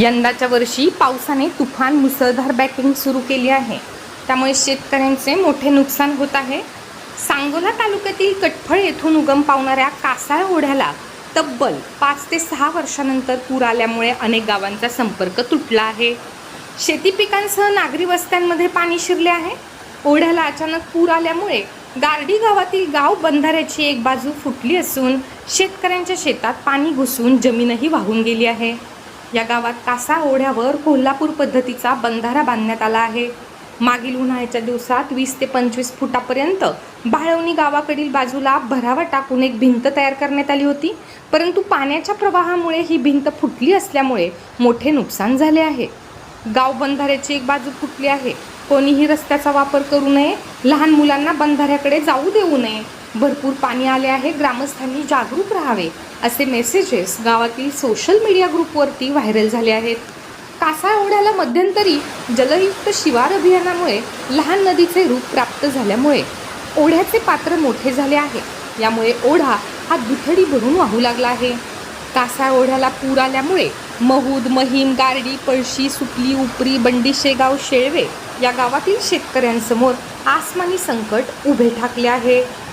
यंदाच्या वर्षी पावसाने तुफान मुसळधार बॅटिंग सुरू केली आहे. त्यामुळे शेतकऱ्यांचे मोठे नुकसान होत आहे. सांगोला तालुक्यातील कटफळ येथून उगम पावणाऱ्या कासाळ ओढ्याला तब्बल पाच ते सहा वर्षानंतर पूर आल्यामुळे अनेक गावांचा संपर्क तुटला आहे. शेती पिकांसह नागरी वस्त्यांमध्ये पाणी शिरले आहे. ओढ्याला अचानक पूर आल्यामुळे गारडी गावातील गाव बंधाऱ्याची एक बाजू फुटली असून शेतकऱ्यांच्या शेतात पाणी घुसून जमीनही वाहून गेली आहे. या गावात कासा ओढ्यावर कोल्हापूर पद्धतीचा बंधारा बांधण्यात आला आहे. मागील उन्हाळ्याच्या दिवसात वीस ते पंचवीस फुटापर्यंत बाळवणी गावाकडील बाजूला भरावा टाकून एक भिंत तयार करण्यात आली होती. परंतु पाण्याच्या प्रवाहामुळे ही भिंत फुटली असल्यामुळे मोठे नुकसान झाले आहे. गाव बंधाऱ्याची एक बाजू फुटली आहे. कोणीही रस्त्याचा वापर करू नये. लहान मुलांना बंधाऱ्याकडे जाऊ देऊ नये. भरपूर पाणी आले आहे. ग्रामस्थांनी जागरूक राहावे असे मेसेजेस गावातील सोशल मीडिया ग्रुपवरती व्हायरल झाले आहेत. कासा ओढ्याला मध्यंतरी जलयुक्त शिवार अभियानामुळे लहान नदीचे रूप प्राप्त झाल्यामुळे ओढ्याचे पात्र मोठे झाले आहे. यामुळे ओढा हा दुथडी भरून वाहू लागला आहे. कासा ओढ्याला पूर आल्यामुळे महूद महिम गारडी पळशी सुकली उपरी बंडी शेगाव शेळवे या गावातील शेतकऱ्यांसमोर आसमानी संकट उभे ठाकले आहे.